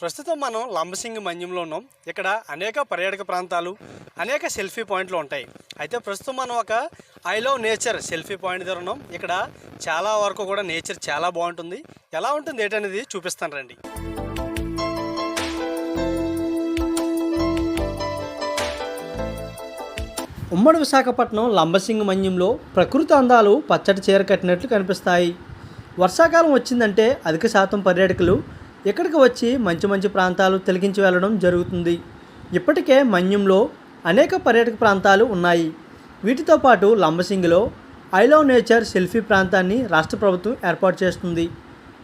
ప్రస్తుతం మనం లంబసింగి మన్యంలో ఉన్నాం. ఇక్కడ అనేక పర్యాటక ప్రాంతాలు అనేక సెల్ఫీ పాయింట్లు ఉంటాయి. అయితే ప్రస్తుతం మనం ఒక I love nature selfie point దగ్గర ఉన్నాం. ఇక్కడ చాలా వరకు కూడా నేచర్ చాలా బాగుంటుంది. ఎలా ఉంటుంది ఏంటనేది చూపిస్తాను రండి. ఉమ్మడి విశాఖపట్నం లంబసింగి మన్యంలో ప్రకృతి అందాలు పచ్చటి చీర కట్టినట్లు కనిపిస్తాయి. వర్షాకాలం వచ్చిందంటే అధిక శాతం పర్యాటకులు ఇక్కడికి వచ్చి మంచి మంచి ప్రాంతాలు తిలకించి వెళ్ళడం జరుగుతుంది. ఇప్పటికే మన్యంలో అనేక పర్యాటక ప్రాంతాలు ఉన్నాయి. వీటితో పాటు లంబసింగిలో ఐ లవ్ నేచర్ సెల్ఫీ ప్రాంతాన్ని రాష్ట్ర ప్రభుత్వం ఏర్పాటు చేస్తుంది.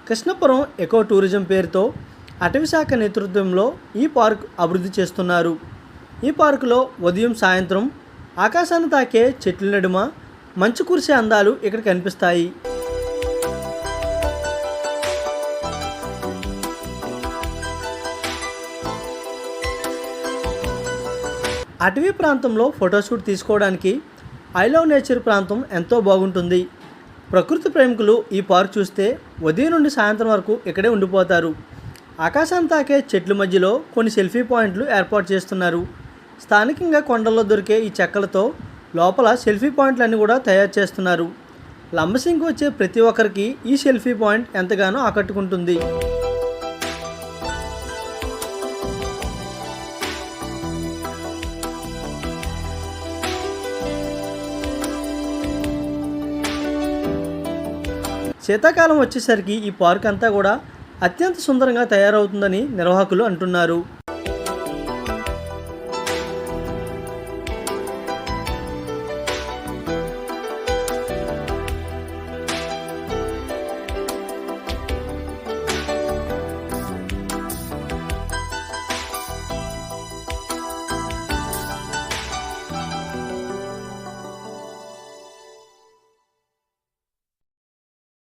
కృష్ణపురం ఎకో టూరిజం పేరుతో అటవీశాఖ నేతృత్వంలో ఈ పార్క్ అభివృద్ధి చేస్తున్నారు. ఈ పార్కులో ఉదయం సాయంత్రం ఆకాశాన్ని తాకే చెట్ల నడుమ మంచు కురిసే అందాలు ఇక్కడ కనిపిస్తాయి. అటవీ ప్రాంతంలో ఫోటోషూట్ తీసుకోవడానికి ఐ లవ్ నేచర్ ప్రాంతం ఎంతో బాగుంటుంది. ప్రకృతి ప్రేమికులు ఈ పార్క్ చూస్తే ఉదయం నుండి సాయంత్రం వరకు ఇక్కడే ఉండిపోతారు. ఆకాశం తాకే చెట్ల మధ్యలో కొన్ని సెల్ఫీ పాయింట్లు ఏర్పాటు చేస్తున్నారు. స్థానికంగా కొండల్లో దొరికే ఈ చెక్కలతో లోపల సెల్ఫీ పాయింట్లన్నీ కూడా తయారు చేస్తున్నారు. లంబసింగి వచ్చే ప్రతి ఒక్కరికి ఈ సెల్ఫీ పాయింట్ ఎంతగానో ఆకట్టుకుంటుంది. శీతాకాలం వచ్చేసరికి ఈ పార్క్ అంతా కూడా అత్యంత సుందరంగా తయారవుతుందని నిర్వాహకులు అంటున్నారు.